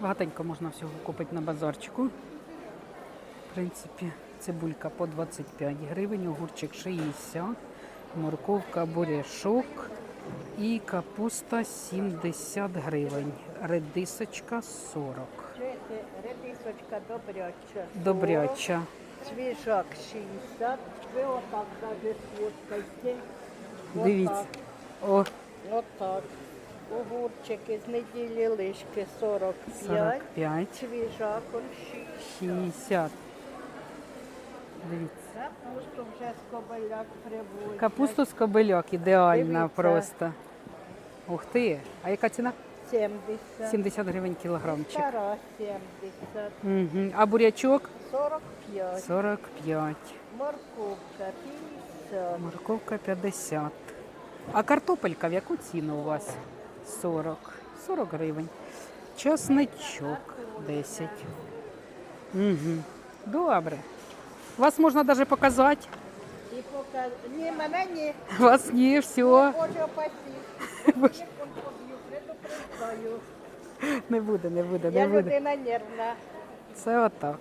Багатенько можна всього купити на базарчику. В принципі, цибулька по 25 гривень, огурчик 60, морковка, буряшок і капуста 70 гривень. Редисочка 40. Редисочка добряча. Добряча. Свіжак 60. Ви отак даже сфоткайте. Дивіться. О, Отак. Огурчики з неділі лишки 45. 45, Свіжак он 60. 60. Дивіться. Капусту вже з кобиляк привозять. Капусту з кобильок ідеальна Дивіться. просто. Ух ти. А яка ціна? 70. 70 гривень кілограмчик. Стара 70. Угу. А бурячок 45. 45. Морковка 50. Морковка 50. А картопелька в яку ціну у вас? 40. 40 гривень. Часничок 10. Угу. Добре. Вас можна навіть показати. І пока... Ні, мене ні. Вас ні, все. Боже опасі. Телефон. Не буде, не буде, не Я буде. людина нервна. Це отак.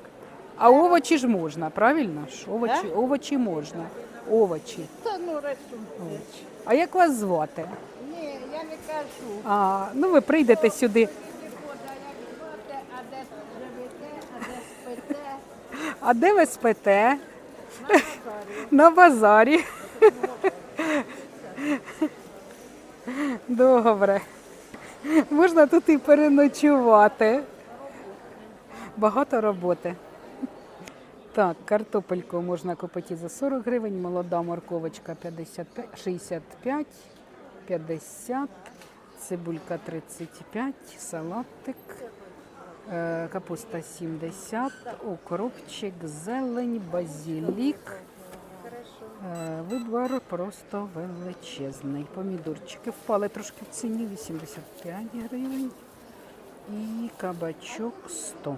А овочі ж можна, правильно ж? Овочі, овочі можна. Овочі. Та ну рисунки. А як вас звати? Ні, я не кажу. А, ну ви прийдете сюди. А де ви спите? На базарі. На базарі. Добре. Можна тут і переночувати. Багато роботи. Так, картопельку можна купити за 40 гривень, молода морковочка 55, 65, 50, цибулька 35, салатик, е, капуста 70, укропчик, зелень, базилік. Е, Вибор просто величезний. Помідорчики впали трошки в ціні 85 гривень і кабачок 100.